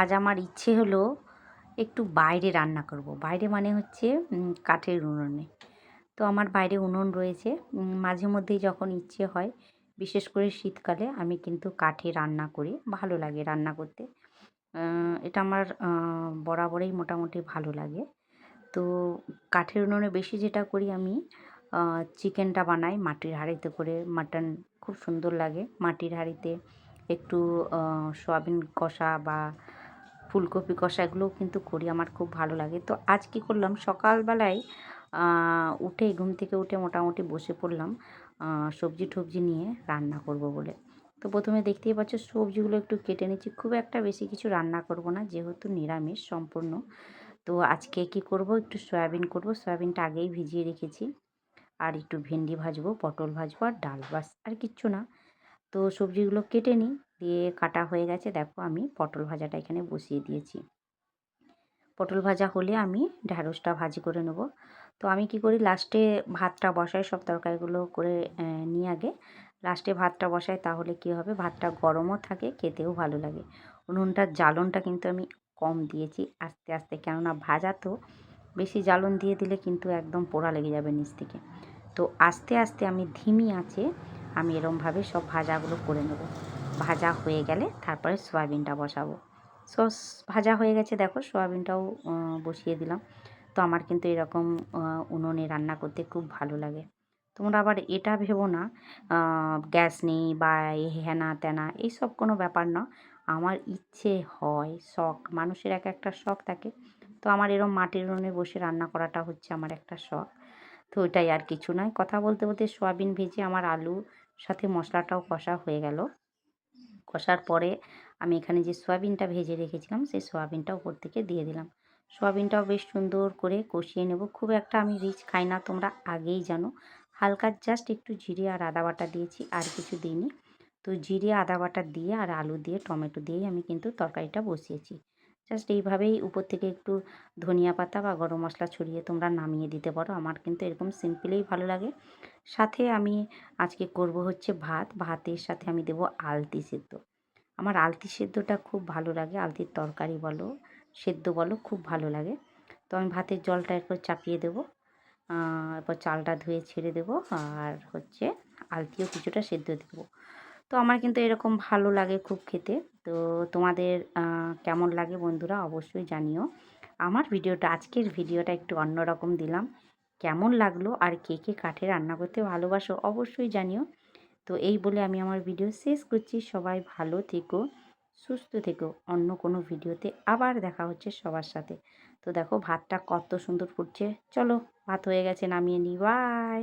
আজ আমার ইচ্ছে হলো একটু বাইরে রান্না করব। বাইরে মানে হচ্ছে কাঠের উনুনে। তো আমার বাইরে উনুন রয়েছে। মাঝে মধ্যেই যখন ইচ্ছে হয়, বিশেষ করে শীতকালে আমি কিন্তু কাঠে রান্না করি। ভালো লাগে রান্না করতে। এটা আমার বরাবরই মোটামুটি ভালো লাগে। তো কাঠের উনুনে বেশি যেটা করি আমি চিকেনটা বানাই, মাটির হাঁড়িতে করে। মাটন খুব সুন্দর লাগে। মাটির হাঁড়িতে একটু সয়াবিন কষা বা ফুলকপি কষা, এগুলোও কিন্তু করি, আমার খুব ভালো লাগে। তো আজ কী করলাম? সকালবেলায় উঠে ঘুম থেকে উঠে মোটামুটি বসে পড়লাম সবজি টবজি নিয়ে রান্না করব বলে। তো প্রথমে দেখতেই পাচ্ছ সবজিগুলো একটু কেটে নিচ্ছি। খুব একটা বেশি কিছু রান্না করব না, যেহেতু নিরামিষ, সম্পূর্ণ। তো আজকে কি করব? একটু সয়াবিন করব। সয়াবিনটা আগেই ভিজিয়ে রেখেছি। আর একটু ভেন্ডি ভাজবো, পটল ভাজবো, আর ডাল বাস, আর কিচ্ছু না। তো সবজিগুলো কেটে নিই, দিয়ে কাটা হয়ে গেছে। দেখো আমি পটল ভাজাটা এখানে বসিয়ে দিয়েছি। পটল ভাজা হলে আমি ঢ্যাঁড়সটা ভাজি করে নেব। তো আমি কি করি, লাস্টে ভাতটা বসাই, সব তরকারিগুলো করে নিয়ে আগে। লাস্টে ভাতটা বসাই, তাহলে কি হবে, ভাতটা গরমও থাকে, খেতেও ভালো লাগে। উনুনটার জ্বালনটা কিন্তু আমি কম দিয়েছি আস্তে আস্তে, কেননা ভাজা তো, বেশি জ্বালন দিয়ে দিলে কিন্তু একদম পোড়া লেগে যাবে নিচ থেকে। তো আস্তে আস্তে আমি ধিমি আছে আমি এরমভাবে সব ভাজাগুলো করে নেব। ভাজা হয়ে গেলে তারপরে সয়াবিনটা বসাবো। সস ভাজা হয়ে গেছে, দেখো সয়াবিনটাও বসিয়ে দিলাম। তো আমার কিন্তু এরকম উনুনে রান্না করতে খুব ভালো লাগে। তোমরা আবার এটা ভেবো না গ্যাস নেই বা হেনা তেনা, এইসব কোনো ব্যাপার না। আমার ইচ্ছে হয়, শখ, মানুষের এক একটা শখ থাকে। তো আমার এরম মাটির উনুনে বসে রান্না করাটা হচ্ছে আমার একটা শখ। তো ওইটাই আর কিছু নয়। কথা বলতে বলতে সয়াবিন ভেজে আমার আলু সাথে মশলাটাও কষা হয়ে গেল। কষার পরে আমি এখানে যে সয়াবিনটা ভেজে রেখেছিলাম, সেই সয়াবিনটা উপর থেকে দিয়ে দিলাম। সয়াবিনটাও বেশ সুন্দর করে কষিয়ে নেব। খুব একটা আমি রিচ খাই না, তোমরা আগেই জানো। হালকা জাস্ট একটু জিরে আর আদা বাটা দিয়েছি, আর কিছু দিইনি। তো জিরে, আদা বাটা দিয়ে আর আলু দিয়ে, টমেটো দিয়েই আমি কিন্তু তরকারিটা বসিয়েছি। জাস্ট এইভাবেই উপর থেকে একটু ধনিয়া পাতা বা গরম মশলা ছড়িয়ে তোমরা নামিয়ে দিতে পারো। আমার কিন্তু এরকম সিম্পলেই ভালো লাগে। সাথে আমি আজকে করব হচ্ছে ভাত। ভাতের সাথে আমি দেব আলতি সেদ্ধ। আমার আলতি সেদ্ধটা খুব ভালো লাগে। আলতির তরকারি বলো, সেদ্ধ বলো, খুব ভালো লাগে। তো আমি ভাতের জলটা এরপর চাপিয়ে দেবো। এরপর চালটা ধুয়ে ছেড়ে দেবো। আর হচ্ছে আলতিও কিছুটা সেদ্ধ দেবো। তো আমার কিন্তু এরকম ভালো লাগে খুব খেতে। তো তোমাদের কেমন লাগে বন্ধুরা অবশ্যই জানিও। আমার ভিডিওটা, আজকের ভিডিওটা একটু অন্যরকম দিলাম। কেমন লাগল আর কে কে কাঠে রান্না করতে ভালোবাসো অবশ্যই জানিও। তো এই বলে আমি আমার ভিডিও শেষ করছি। সবাই ভালো থেকো, সুস্থ থেকো। অন্য কোনো ভিডিওতে আবার দেখা হচ্ছে সবার সাথে। তো দেখো ভাতটা কত সুন্দর ফুটছে। চলো ভাত হয়ে গেছে, নামিয়ে নিই। বাই